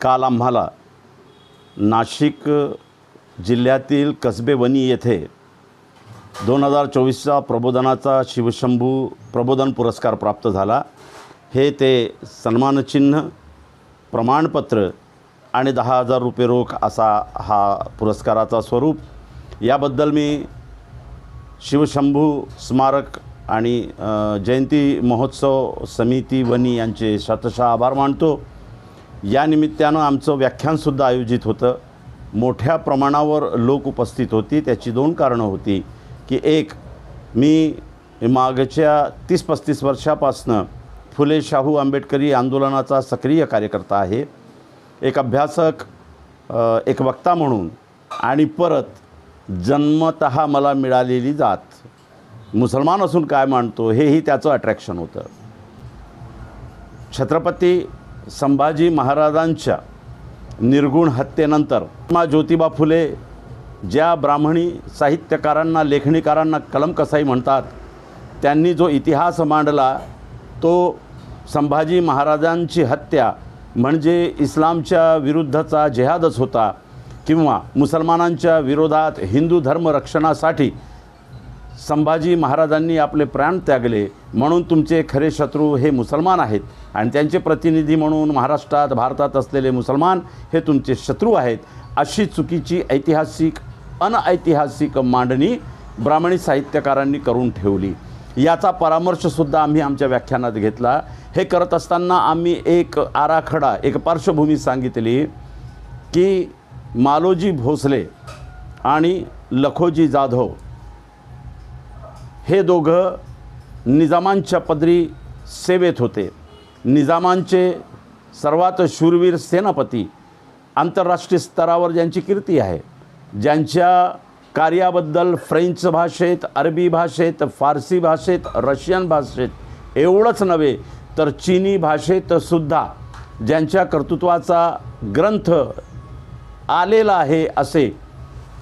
काल आम्हाला नाशिक जिल्ह्यातील कसबेवनी येथे दोन हजार चोवीसचा प्रबोधनाचा शिवशंभू प्रबोधन पुरस्कार प्राप्त झाला. हे ते सन्मानचिन्ह प्रमाणपत्र आणि दहा हजार रुपये रोख असा हा पुरस्काराचा स्वरूप. याबद्दल मी शिवशंभू स्मारक आणि जयंती महोत्सव समिती वनी यांचे शतशः आभार मानतो. या निमित्तानं आमचं व्याख्यानसुद्धा आयोजित होतं. मोठ्या प्रमाणावर लोक उपस्थित होती. त्याची दोन कारणं होती की एक मी मागच्या तीस पस्तीस वर्षापासनं फुले शाहू आंबेडकरी आंदोलनाचा सक्रिय कार्यकर्ता आहे. एक अभ्यासक एक वक्ता म्हणून आणि परत जन्मत मला मिळालेली जात. मुसलमान असून काय मानतो हेही त्याचं अट्रॅक्शन होतं. छत्रपती संभाजी महाराजांच्या निर्गुण हत्येनंतर मा ज्योतिबा फुले ज्या ब्राह्मणी साहित्यकारांना लेखणीकारांना कलम कसाई म्हणतात त्यांनी जो इतिहास मांडला तो संभाजी महाराजांची हत्या म्हणजे इस्लामच्या विरुद्धचा जेहादच होता किंवा मुसलमानांच्या विरोधात हिंदू धर्म रक्षणासाठी संभाजी महाराजांनी आपले प्राण त्यागले म्हणून तुमचे खरे शत्रू हे मुसलमान आहेत. आणि त्यांचे प्रतिनिधी म्हणून महाराष्ट्रात भारतात असलेले मुसलमान हे तुमचे शत्रू आहेत. अशी चुकीची ऐतिहासिक अनऐतिहासिक मांडणी ब्राह्मणी साहित्यकारांनी करून ठेवली. याचा परामर्शसुद्धा आम्ही आमच्या व्याख्यानात घेतला. हे करत असताना आम्ही एक आराखडा एक पार्श्वभूमी सांगितली की मालोजी भोसले आणि लखोजी जाधव हे दोघं निजामांच्या पदरी सेवेत होते. निजामांचे सर्वात शूरवीर सेनापती आंतरराष्ट्रीय स्तरावर ज्यांची कीर्ती आहे ज्यांच्या कार्याबद्दल फ्रेंच भाषेत अरबी भाषेत फारसी भाषेत रशियन भाषेत एवढंच नव्हे तर चीनी भाषेतसुद्धा ज्यांच्या कर्तृत्वाचा ग्रंथ आलेला आहे असे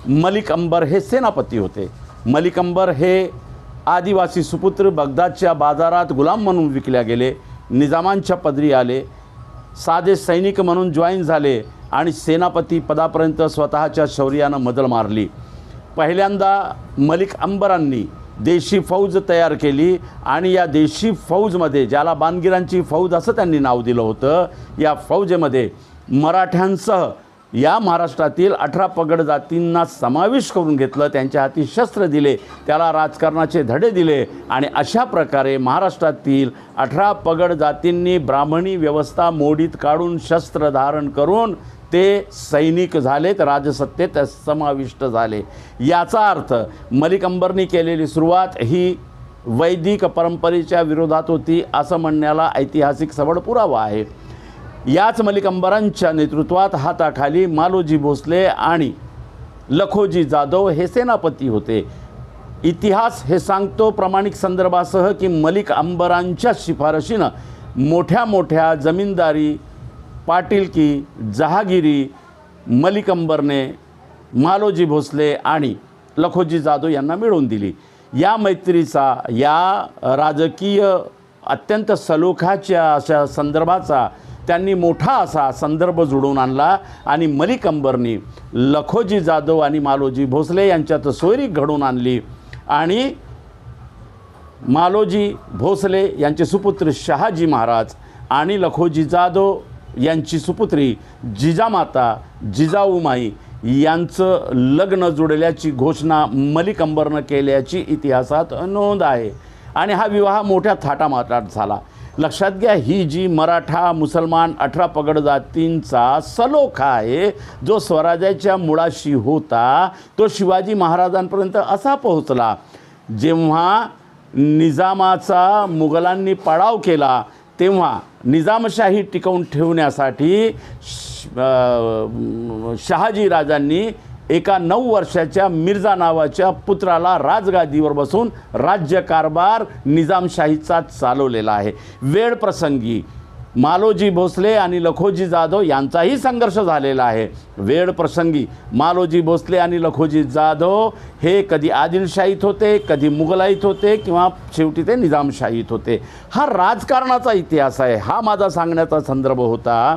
मलिक अंबर हे सेनापती होते. मलिक अंबर हे आदिवासी सुपुत्र बगदादच्या बाजारात गुलाम म्हणून विकल्या गेले निजामांच्या पदरी आले साधे सैनिक म्हणून जॉईन झाले आणि सेनापती पदापर्यंत स्वतःच्या शौर्यानं मजल मारली. पहिल्यांदा मलिक अंबरांनी देशी फौज तयार केली आणि या देशी फौजमध्ये ज्याला बानगिरांची फौज असं त्यांनी नाव दिलं होतं या फौजेमध्ये मराठ्यांसह या महाराष्ट्रातील अठरा पगड जातींना समावेश करून घेतलं त्यांच्या हाती शस्त्र दिले त्याला राजकारणाचे धडे दिले आणि अशा प्रकारे महाराष्ट्रातील अठरा पगड जातींनी ब्राह्मणी व्यवस्था मोडीत काढून शस्त्र धारण करून ते सैनिक झालेत राजसत्तेत समाविष्ट झाले. याचा अर्थ मलिक अंबरनी केलेली सुरुवात ही वैदिक परंपरेच्या विरोधात होती असं म्हणण्याला ऐतिहासिक सबळ पुरावा आहे. याच मलिक अंबरांच्या नेतृत्वात हाताखाली मालोजी भोसले आणि लखोजी जाधव हे सेनापती होते. इतिहास हे सांगतो प्रामाणिक संदर्भासह की मलिक अंबरांच्या शिफारशीनं मोठ्या मोठ्या जमीनदारी पाटीलकी जहागिरी मलिक अंबरने मालोजी भोसले आणि लखोजी जाधव यांना मिळवून दिली. या मैत्रीचा या राजकीय अत्यंत सलोखाच्या अशा संदर्भाचा त्यांनी मोठा असा संदर्भ जुळवून आणला आणि मलिक अंबरनी लखोजी जाधव आणि मालोजी भोसले यांच्यात सोयरी घडवून आणली. आणि मालोजी भोसले यांचे सुपुत्र शहाजी महाराज आणि लखोजी जाधव यांची सुपुत्री जिजामाता जिजाऊमाई यांचं लग्न जुडल्याची घोषणा मलिक अंबरनं केल्याची इतिहासात नोंद आहे. आणि हा विवाह मोठ्या थाटामाटात झाला. लक्षात घ्या ही जी मराठा मुसलमान अठरा पगड जातींचा सलोखा आहे जो स्वराज्याच्या मुळाशी होता तो शिवाजी महाराजांपर्यंत असा पोहोचला. जेव्हा निजामाचा मुघलांनी पाडाव केला तेव्हा निजामशाही टिकवून ठेवण्यासाठी शहाजी राजांनी एका नऊ वर्षाच्या मिर्झा नावाच्या पुत्राला राजगादीवर बसून राज्यकारभार निजामशाहीचा चालवलेला आहे. वेळ प्रसंगी मालोजी भोसले आणि लखोजी जाधव यांचाही संघर्ष झालेला आहे. वेळ प्रसंगी मालोजी भोसले आणि लखोजी जाधव हे कधी आदिलशाहीत होते कधी मुघलाईत होते किंवा शेवटी ते निजामशाहीत होते. हा राजकारणाचा इतिहास आहे. हा माझा सांगण्याचा संदर्भ होता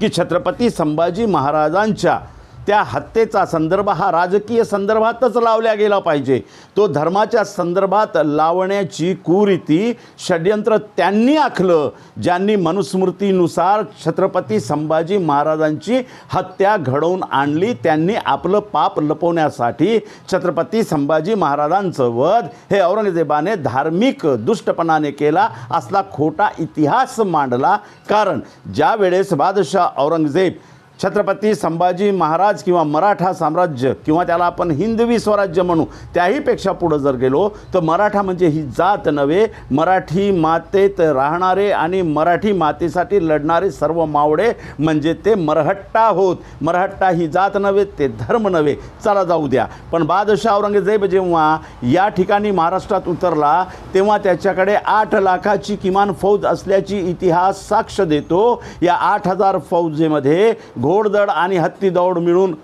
की छत्रपती संभाजी महाराजांच्या त्या हत्येचा संदर्भ हा राजकीय संदर्भातच लावला गेला पाहिजे. तो धर्माच्या संदर्भात लावण्याची कुरीती षड्यंत्र त्यांनी आखलं ज्यांनी मनुस्मृतीनुसार छत्रपती संभाजी महाराजांची हत्या घडवून आणली त्यांनी आपलं पाप लपवण्यासाठी छत्रपती संभाजी महाराजांचं वध हे औरंगजेबाने धार्मिक दुष्टपणाने केला असला खोटा इतिहास मांडला. कारण ज्या वेळेस बादशाह औरंगजेब छत्रपती संभाजी महाराज किंवा मराठा साम्राज्य किंवा त्याला आपण हिंदवी स्वराज्य म्हणू त्याहीपेक्षा पुढं जर गेलो तर मराठा म्हणजे ही जात नव्हे. मराठी मातेत राहणारे आणि मराठी मातेसाठी लढणारे सर्व मावळे म्हणजे ते मरहट्टा होत. मरहट्टा ही जात नव्हे ते धर्म नव्हे. चला जाऊ द्या. पण बादशाह औरंगजेब जेव्हा या ठिकाणी महाराष्ट्रात उतरला तेव्हा त्याच्याकडे आठ लाखाची किमान फौज असल्याची इतिहास साक्ष देतो. या आठ हजार फौजेमध्ये घोडदळ आणि हत्ती दौड मिळून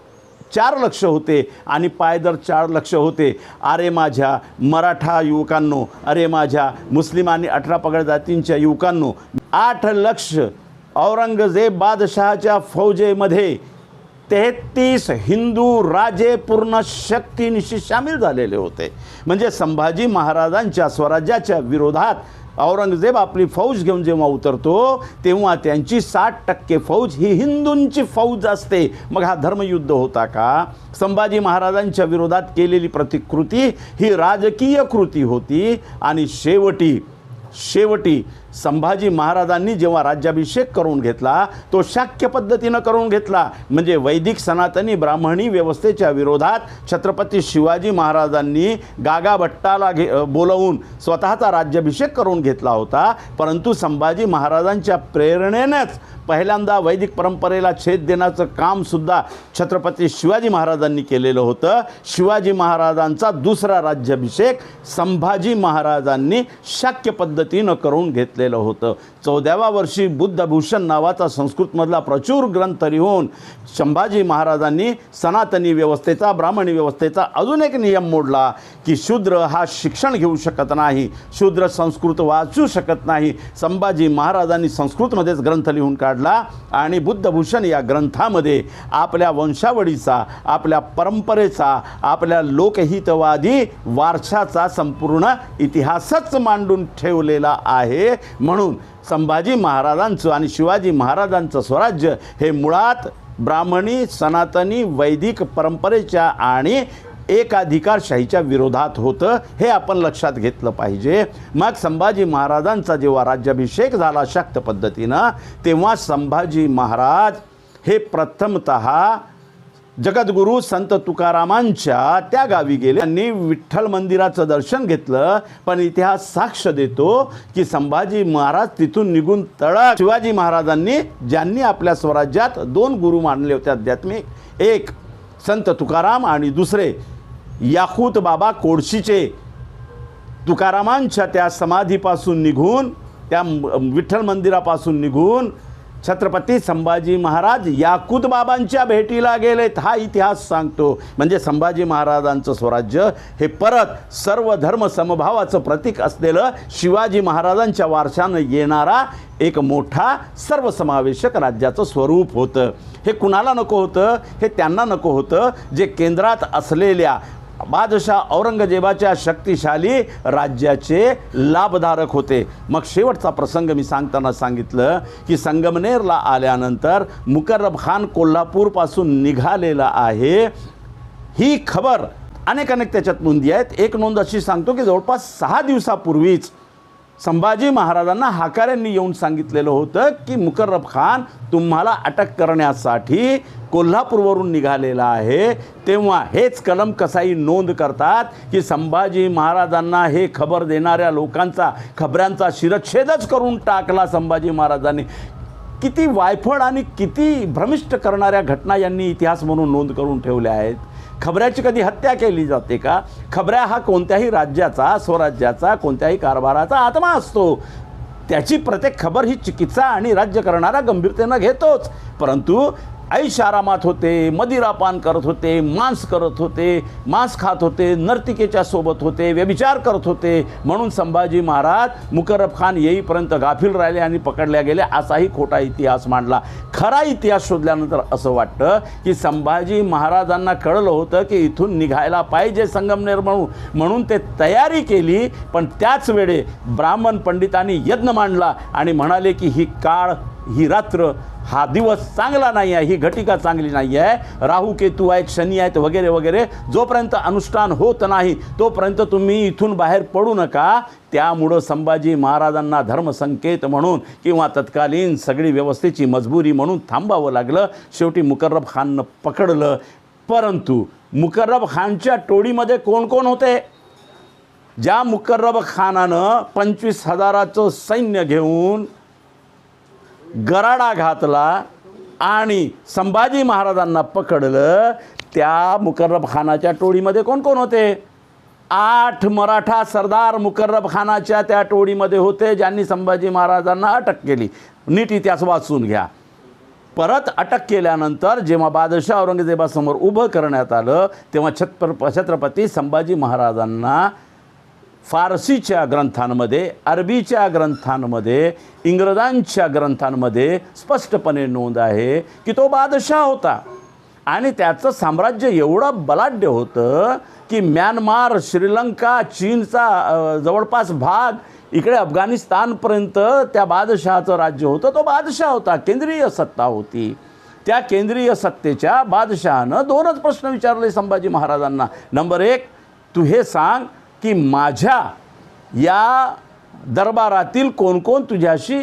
चार लक्ष होते आणि पायदर चार लक्ष होते. अरे माझ्या मराठा युवकांनो अरे माझ्या मुस्लिम आणि अठरा पगड जातींच्या युवकांनो आठ लक्ष औरंगजेब बादशहाच्या फौजेमध्ये तेहतीस हिंदू राजे पूर्ण शक्तीनिशी सामील झालेले होते. म्हणजे संभाजी महाराजांच्या स्वराज्याच्या विरोधात औरंगजेब आपली फौज घेऊन जेव्हा उतरतो तेव्हा त्यांची साठ टक्के फौज ही हिंदूंची फौज असते. मग हा धर्मयुद्ध होता का? संभाजी महाराजांच्या विरोधात केलेली प्रतिकृती ही राजकीय कृती होती आणि शेवटी शेवटी संभाजी महाराजांनी जेव्हा राज्याभिषेक करून घेतला तो शाक्य पद्धतीनं करून घेतला. म्हणजे वैदिक सनातनी ब्राह्मणी व्यवस्थेच्या विरोधात छत्रपती शिवाजी महाराजांनी गागाभट्टाला घे बोलवून स्वतःचा राज्याभिषेक करून घेतला होता. परंतु संभाजी महाराजांच्या प्रेरणेनेच पहिल्यांदा वैदिक परंपरेला छेद देण्याचं कामसुद्धा छत्रपती शिवाजी महाराजांनी केलेलं होतं. शिवाजी महाराजांचा दुसरा राज्याभिषेक संभाजी महाराजांनी शक्य पद्धतीनं करून घेतलेलं होतं. चौदाव्या वर्षी बुद्धभूषण नावाचा संस्कृतमधला प्रचूर ग्रंथ लिहून संभाजी महाराजांनी सनातनी व्यवस्थेचा ब्राह्मणी व्यवस्थेचा अजून एक नियम मोडला की शूद्र हा शिक्षण घेऊ शकत नाही शूद्र संस्कृत वाचू शकत नाही. संभाजी महाराजांनी संस्कृतमध्येच ग्रंथ लिहून काढला. आणि बुद्धभूषण या ग्रंथामध्ये आपल्या वंशावळीचा आपल्या परंपरेचा आपल्या लोकहितवादी वारशाचा संपूर्ण इतिहासच मांडून ठेवलेला आहे. म्हणून संभाजी महाराजांचं आणि शिवाजी महाराजांचं स्वराज्य हे मुळात ब्राह्मणी सनातनी वैदिक परंपरेच्या आणि एकाधिकारशाहीच्या विरोधात होतं हे आपण लक्षात घेतलं पाहिजे. मग संभाजी महाराजांचा जेव्हा राज्याभिषेक झाला शक्त पद्धतीनं तेव्हा संभाजी महाराज हे प्रथमत जगद्गुरू संत तुकारामांच्या त्या गावी गेले. त्यांनी विठ्ठल मंदिराचं दर्शन घेतलं पण इतिहास साक्ष देतो की संभाजी महाराज तिथून निघून तळा शिवाजी महाराजांनी ज्यांनी आपल्या स्वराज्यात दोन गुरु मानले होते आध्यात्मिक एक संत तुकाराम आणि दुसरे याकूत बाबा कोडशीचे तुकारामांच्या त्या समाधीपासून निघून त्या विठ्ठल मंदिरापासून निघून छत्रपती संभाजी महाराज याकूत बाबांच्या भेटीला गेलेत. हा इतिहास सांगतो. म्हणजे संभाजी महाराजांचं स्वराज्य हे परत सर्व धर्म समभावाचं प्रतीक असलेलं शिवाजी महाराजांच्या वारशानं येणारा एक मोठा सर्वसमावेशक राज्याचं स्वरूप होतं. हे कुणाला नको होतं? हे त्यांना नको होतं. जे केंद्रात असलेल्या बादशाह औरंगजेबाच्या शक्तिशाली राज्याचे लाभधारक होते. मग शेवटचा प्रसंग मी सांगताना सांगितलं की संगमनेरला आल्यानंतर मुकर्रब खान कोल्हापूरपासून निघालेला आहे. ही खबर अनेक अनेक त्याच्यात नोंदी आहेत. एक नोंद अशी सांगतो की जवळपास सहा दिवसापूर्वीच संभाजी महाराजांना हाकाऱ्यांनी येऊन सांगितलेलं होतं की मुकर्रब खान तुम्हाला अटक करण्यासाठी कोल्हापूरवरून निघालेला आहे. तेव्हा हेच कलम कसाई नोंद करतात की संभाजी महाराजांना हे खबर देणाऱ्या लोकांचा खबऱ्यांचा शिरच्छेदच करून टाकला संभाजी महाराजांनी. किती वायफळ आणि किती भ्रमिष्ट करणाऱ्या घटना यांनी इतिहास म्हणून नोंद करून ठेवल्या आहेत. खबऱ्याची कधी हत्या केली जाते का? खबऱ्या हा कोणत्याही राज्याचा स्वराज्याचा कोणत्याही कारभाराचा आत्मा असतो. त्याची प्रत्येक खबर ही चिकित्सा आणि राज्य करणारा गंभीरतेनं घेतोच. परंतु ऐशारामात होते मदिरापान करत होते मांस करत होते मांस खात होते नर्तिकेच्या सोबत होते व्यभिचार करत होते. म्हणून संभाजी महाराज मुकरब खान येईपर्यंत गाफील राहिले आणि पकडल्या गेले असाही खोटा इतिहास मांडला. खरा इतिहास शोधल्यानंतर असं वाटतं की संभाजी महाराजांना कळलं होतं की इथून निघायला पाहिजे संगमनेर म्हणून म्हणून ते तयारी केली पण त्याच वेळे ब्राह्मण पंडितांनी यज्ञ मांडला आणि म्हणाले की ही काळ ही रात्र हा दिवस चांगला नाही आहे ही घटिका चांगली नाही आहे. राहू केतू आहेत शनी आहेत वगैरे वगैरे. जोपर्यंत अनुष्ठान होत नाही तोपर्यंत तुम्ही इथून बाहेर पडू नका. त्यामुळं संभाजी महाराजांना धर्मसंकेत म्हणून किंवा तत्कालीन सगळी व्यवस्थेची मजबुरी म्हणून थांबावं लागलं. शेवटी मुकर्रब खाननं पकडलं. परंतु मुकर्रब खानच्या टोळीमध्ये कोण कोण होते? ज्या मुकर्रब खानानं पंचवीस हजाराचं सैन्य घेऊन गराडा घातला आणि संभाजी महाराजांना पकडलं त्या मुकर्रब खानाच्या टोळीमध्ये कोण कोण होते? आठ मराठा सरदार मुकर्रब खानाच्या त्या टोळीमध्ये होते ज्यांनी संभाजी महाराजांना अटक केली. नीट इतिहास वाचून घ्या. परत अटक केल्यानंतर जेव्हा बादशाह औरंगजेबासमोर उभं करण्यात आलं तेव्हा छत्र छत्रपती संभाजी महाराजांना फारसीच्या ग्रंथांमध्ये अरबीच्या ग्रंथांमध्ये इंग्रजांच्या ग्रंथांमध्ये स्पष्टपणे नोंद आहे की तो बादशाह होता. आणि त्याचं साम्राज्य एवढं बलाढ्य होतं की म्यानमार श्रीलंका चीनचा जवळपास भाग इकडे अफगाणिस्तानपर्यंत त्या बादशहाचं राज्य होतं. तो बादशाह होता केंद्रीय सत्ता होती. त्या केंद्रीय सत्तेच्या बादशहानं दोनच प्रश्न विचारले संभाजी महाराजांना. नंबर एक तू हे सांग की माझ्या या दरबारातील कोणकोण तुझ्याशी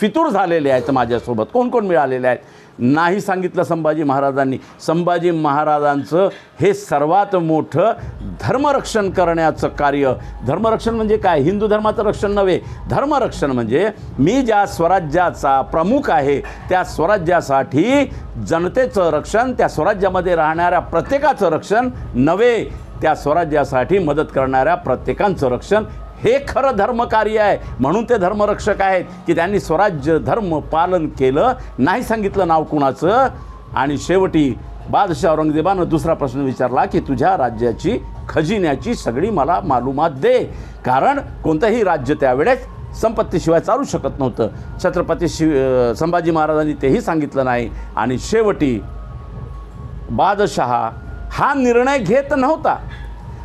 फितूर झालेले आहेत माझ्यासोबत? कोण कोण मिळालेले आहेत? नाही सांगितलं संभाजी महाराजांनी. संभाजी महाराजांचं हे सर्वात मोठं धर्मरक्षण करण्याचं कार्य. धर्मरक्षण म्हणजे काय? हिंदू धर्माचं रक्षण नव्हे. धर्मरक्षण म्हणजे मी ज्या स्वराज्याचा प्रमुख आहे त्या स्वराज्यासाठी जनतेचं रक्षण त्या स्वराज्यामध्ये राहणाऱ्या प्रत्येकाचं रक्षण नव्हे. त्या स्वराज्यासाठी मदत करणाऱ्या प्रत्येकांचं रक्षण हे खरं धर्मकार्य आहे. म्हणून ते धर्मरक्षक आहेत की त्यांनी स्वराज्य धर्म पालन केलं नाही सांगितलं नाव कुणाचं. आणि शेवटी बादशाह औरंगजेबानं दुसरा प्रश्न विचारला की तुझ्या राज्याची खजिन्याची सगळी मला मालूमात दे. कारण कोणतंही राज्य त्यावेळेस संपत्तीशिवाय चालू शकत नव्हतं. छत्रपती शिव संभाजी महाराजांनी तेही सांगितलं नाही. आणि शेवटी बादशहा हा निर्णय घेत नव्हता.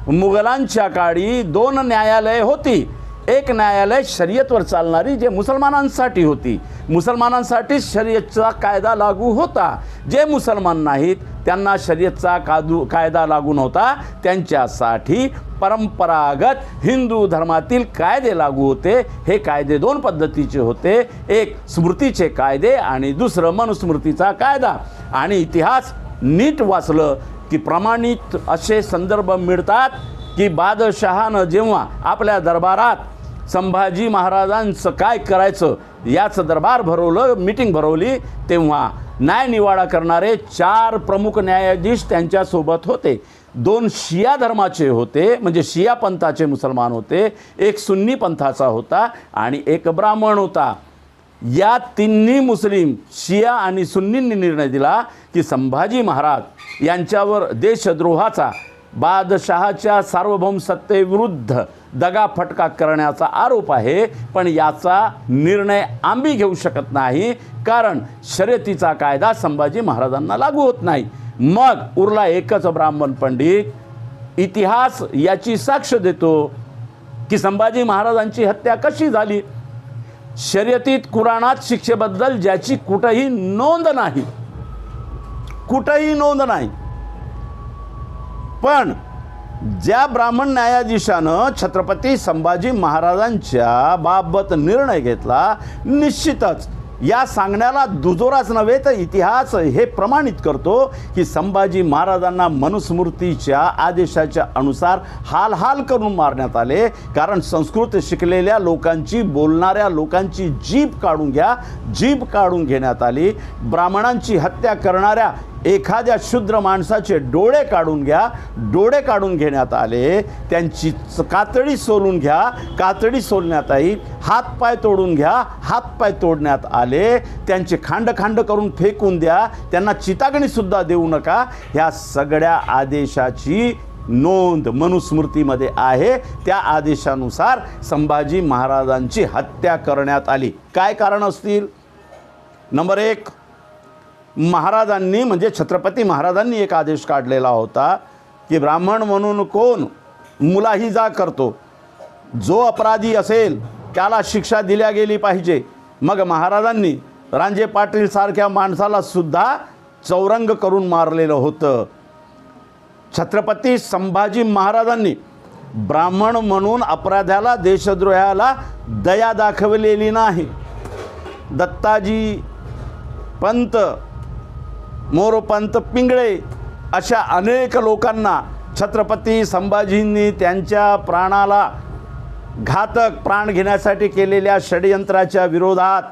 मुघलांच्या काळी दोन न्यायालये होती. एक न्यायालय शर्यतवर चालणारी जे मुसलमानांसाठी होती. मुसलमानांसाठी शर्यतचा कायदा लागू होता. जे मुसलमान नाहीत त्यांना शर्यतचा कादू कायदा लागू नव्हता. त्यांच्यासाठी परंपरागत हिंदू धर्मातील कायदे लागू होते. हे कायदे दोन पद्धतीचे होते. एक स्मृतीचे कायदे आणि दुसरं मनुस्मृतीचा कायदा. आणि इतिहास नीट वाचलं की प्रमाणित असे संदर्भ मिळतात की बादशहानं जेव्हा आपल्या दरबारात संभाजी महाराजांचं काय करायचं याचं दरबार भरवलं मिटिंग भरवली तेव्हा न्यायनिवाडा करणारे चार प्रमुख न्यायाधीश त्यांच्यासोबत होते. दोन शिया धर्माचे होते म्हणजे शिया पंथाचे मुसलमान होते एक सुन्नी पंथाचा होता आणि एक ब्राह्मण होता. या तिन्ही मुस्लिम शिया आणि सुन्नींनी निर्णय दिला की संभाजी महाराज यांच्यावर देशद्रोहाचा बादशहाच्या सार्वभौम सत्तेविरुद्ध दगाफटका करण्याचा आरोप आहे पण याचा निर्णय आम्ही घेऊ शकत नाही कारण शर्यतीचा कायदा संभाजी महाराजांना लागू होत नाही. मग उरला एकच ब्राह्मण पंडित इतिहास याची साक्ष देतो की संभाजी महाराजांची हत्या कशी झाली? शर्यतीत कुराणात शिक्षेबद्दल ज्याची कुठंही नोंद नाही. कुठंही नोंद नाही. पण ज्या ब्राह्मण न्यायाधीशानं छत्रपती संभाजी महाराजांच्या बाबत निर्णय घेतला निश्चितच या सांगण्याला दुजोराच नव्हे तर इतिहास हे प्रमाणित करतो की संभाजी महाराजांना मनुस्मृतीच्या आदेशाच्या अनुसार हाल हाल करून मारण्यात आले. कारण संस्कृत शिकलेल्या लोकांची बोलणाऱ्या लोकांची जीभ काढून घ्या. जीभ काढून घेण्यात आली. ब्राह्मणांची हत्या करणाऱ्या एखाद्या शूद्र माणसाचे डोळे काढून घ्या डोळे काढून घेण्यात आले त्यांची कातडी सोलून घ्या कातडी सोलण्यात आई हातपाय तोडून घ्या हातपाय तोडण्यात आले त्यांचे खांड खांड करून फेकून द्या त्यांना चितागणीसुद्धा देऊ नका. ह्या सगळ्या आदेशाची नोंद मनुस्मृतीमध्ये आहे. त्या आदेशानुसार संभाजी महाराजांची हत्या करण्यात आली. काय कारण असतील? नंबर एक महाराजांनी म्हणजे छत्रपती महाराजांनी एक आदेश काढलेला होता की ब्राह्मण म्हणून कोण मुलाही जा करतो. जो अपराधी असेल त्याला शिक्षा दिल्या गेली पाहिजे. मग महाराजांनी रांजे पाटील सारख्या माणसाला सुद्धा चौरंग करून मारलेलं होतं. छत्रपती संभाजी महाराजांनी ब्राह्मण म्हणून अपराध्याला देशद्रोहाला दया दाखवलेली नाही. दत्ताजी पंत मोरोपंत पिंगळे अशा अनेक लोकांना छत्रपती संभाजींनी त्यांच्या प्राणाला घातक प्राण घेण्यासाठी केलेल्या षडयंत्राच्या विरोधात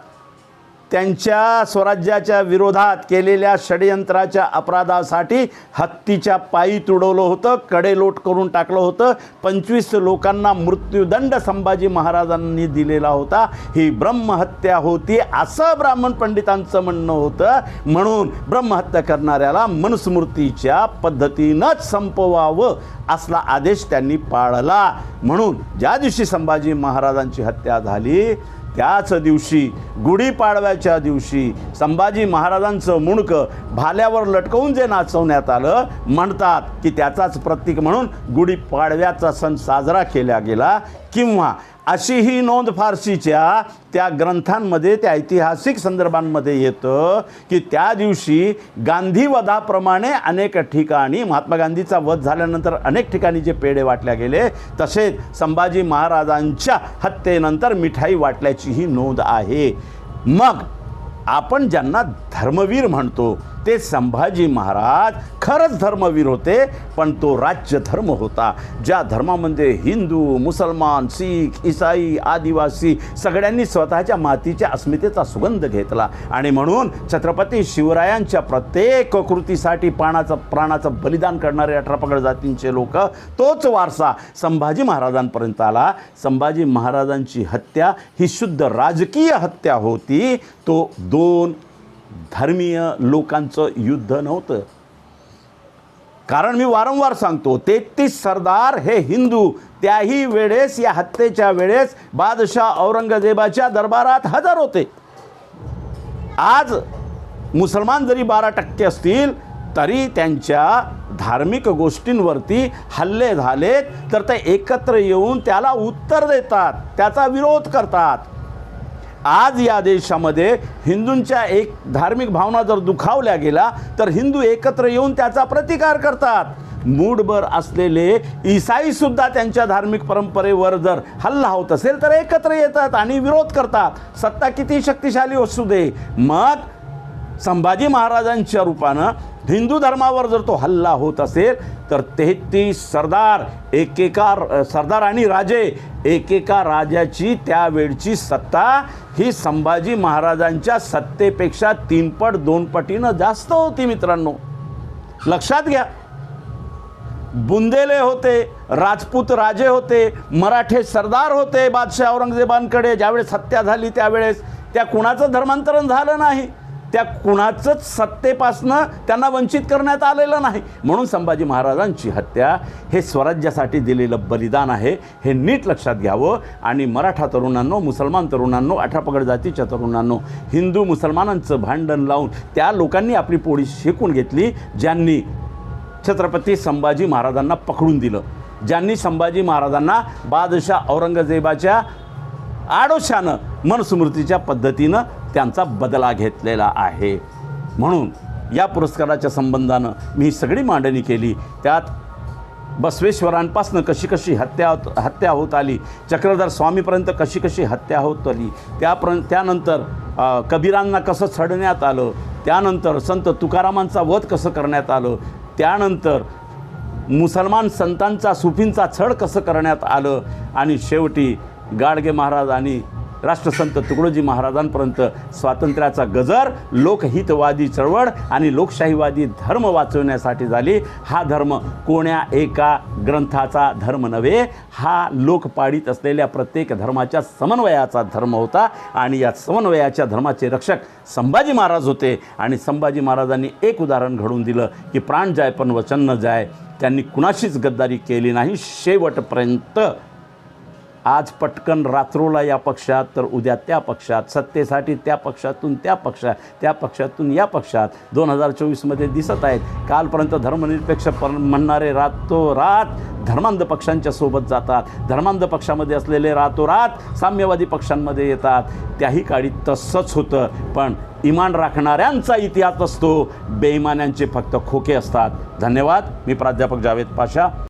त्यांच्या स्वराज्याच्या विरोधात केलेल्या षडयंत्राच्या अपराधासाठी हत्तीच्या पायी तुडवलं होतं कडेलोट करून टाकलं होतं. पंचवीस लोकांना मृत्यूदंड संभाजी महाराजांनी दिलेला होता. ही ब्रह्महत्या होती असं ब्राह्मण पंडितांचं म्हणणं होतं. म्हणून ब्रह्महत्या करणाऱ्याला मनुस्मृतीच्या पद्धतीनंच संपवावं असला आदेश त्यांनी पाळला. म्हणून ज्या दिवशी संभाजी महाराजांची हत्या झाली त्याच दिवशी गुढीपाडव्याच्या दिवशी संभाजी महाराजांचं मुंडकं भाल्यावर लटकवून जे नाचवण्यात आलं म्हणतात की त्याचाच प्रतीक म्हणून गुढीपाडव्याचा सण साजरा केला गेला. किंवा अशी ही नोंद फारसीच्या त्या ग्रंथांमध्ये त्या ऐतिहासिक संदर्भांमध्ये येतं की त्या दिवशी गांधीवधाप्रमाणे अनेक ठिकाणी महात्मा गांधीचा वध झाल्यानंतर अनेक ठिकाणी जे पेढे वाटल्या गेले तसेच संभाजी महाराजांच्या हत्येनंतर मिठाई वाटल्याची ही नोंद आहे. मग आपण ज्यांना धर्मवीर म्हणतो ते संभाजी महाराज. खरंच धर्मवीर होते पण तो राज्य धर्म होता. ज्या धर्मामध्ये हिंदू मुसलमान सिख इसाई आदिवासी सगळ्यांनी स्वतःच्या मातीच्या अस्मितेचा सुगंध घेतला. आणि म्हणून छत्रपती शिवरायांच्या प्रत्येक कृतीसाठी पाणाचं प्राणाचं बलिदान करणारे अठरापगड जातींचे लोक तोच वारसा संभाजी महाराजांपर्यंत आला. संभाजी महाराजांची हत्या ही शुद्ध राजकीय हत्या होती. तो दोन धर्मीय लोकांचं युद्ध नव्हतं. कारण मी वारंवार सांगतो तेहतीस सरदार हे हिंदू त्याही वेळेस या हत्येच्या वेळेस बादशाह औरंगजेबाच्या दरबारात हजर होते. आज मुसलमान जरी बारा टक्के असतील तरी त्यांच्या धार्मिक गोष्टींवरती हल्ले झालेत तर ते एकत्र येऊन त्याला उत्तर देतात त्याचा विरोध करतात. आज या देशामध्ये हिंदूंच्या एक धार्मिक भावना जर दुखावल्या गेला तर हिंदू एकत्र येऊन त्याचा प्रतिकार करतात. मूडभर असलेले ईसाई सुद्धा त्यांच्या धार्मिक परंपरेवर जर हल्ला होत असेल तर एकत्र येतात आणि विरोध करतात. सत्ता किती शक्तिशाली असू दे. मग संभाजी महाराजांच्या रूपानं हिंदू धर्मावर जर तो हल्ला होत असेल तर तेहतीस सरदार एकेका सरदार आणि राजे एकेका राजाची त्यावेळची सत्ता ही संभाजी महाराजांच्या सत्तेपेक्षा तीनपट दोन पटीनं जास्त होती मित्रांनो. लक्षात घ्या. बुंदेले होते राजपूत राजे होते मराठे सरदार होते बादशाह औरंगजेबांकडे ज्यावेळेस हत्या झाली त्यावेळेस त्या कुणाचं धर्मांतरण झालं नाही. त्या कुणाचंच सत्तेपासनं त्यांना वंचित करण्यात आलेलं नाही. म्हणून संभाजी महाराजांची हत्या हे स्वराज्यासाठी दिलेलं बलिदान आहे हे नीट लक्षात घ्यावं. आणि मराठा तरुणांनो मुसलमान तरुणांनो अठरापगड जातीच्या तरुणांनो हिंदू मुसलमानांचं भांडण लावून त्या लोकांनी आपली पोळी शेकून घेतली ज्यांनी छत्रपती संभाजी महाराजांना पकडून दिलं. ज्यांनी संभाजी महाराजांना बादशाह औरंगजेबाच्या आडोशानं मनस्मृतीच्या पद्धतीनं त्यांचा बदला घेतलेला आहे. म्हणून या पुरस्काराच्या संबंधानं मी ही सगळी मांडणी केली. त्यात बसवेश्वरांपासनं कशी कशी हत्या होत हत्या होत आली चक्रधर स्वामीपर्यंत कशी कशी हत्या होत आली त्यापर्यंत त्यानंतर कबीरांना कसं छडण्यात आलं त्यानंतर संत तुकारामांचा वध कसं करण्यात आलं त्यानंतर मुसलमान संतांचा सुफींचा छळ कसं करण्यात आलं आणि शेवटी गाडगे महाराज आणि राष्ट्रसंत तुकडोजी महाराजांपर्यंत स्वातंत्र्याचा गजर लोकहितवादी चळवळ आणि लोकशाहीवादी धर्म वाचवण्यासाठी झाली. हा धर्म कोण्या एका ग्रंथाचा धर्म नव्हे हा लोक पाळीत असलेल्या प्रत्येक धर्माच्या समन्वयाचा धर्म होता आणि या समन्वयाच्या धर्माचे रक्षक संभाजी महाराज होते. आणि संभाजी महाराजांनी एक उदाहरण घडवून दिलं की प्राण जाय पण वचन न जाय. त्यांनी कुणाशीच गद्दारी केली नाही. शेवटपर्यंत आज पटकन रात्रोला या पक्षात तर उद्या त्या पक्षात सत्तेसाठी त्या पक्षातून त्या पक्षात त्या पक्षातून या पक्षात. दोन हजार चोवीसमध्ये दिसत आहेत. कालपर्यंत धर्मनिरपेक्ष पर म्हणणारे रातोरात धर्मांध पक्षांच्या सोबत जातात. धर्मांध पक्षामध्ये असलेले रातोरात साम्यवादी पक्षांमध्ये येतात. त्याही काळी तसंच होतं. पण इमान राखणाऱ्यांचा इतिहास असतो. बेईमान्यांचे फक्त खोके असतात. धन्यवाद. मी प्राध्यापक जावेद पाशा.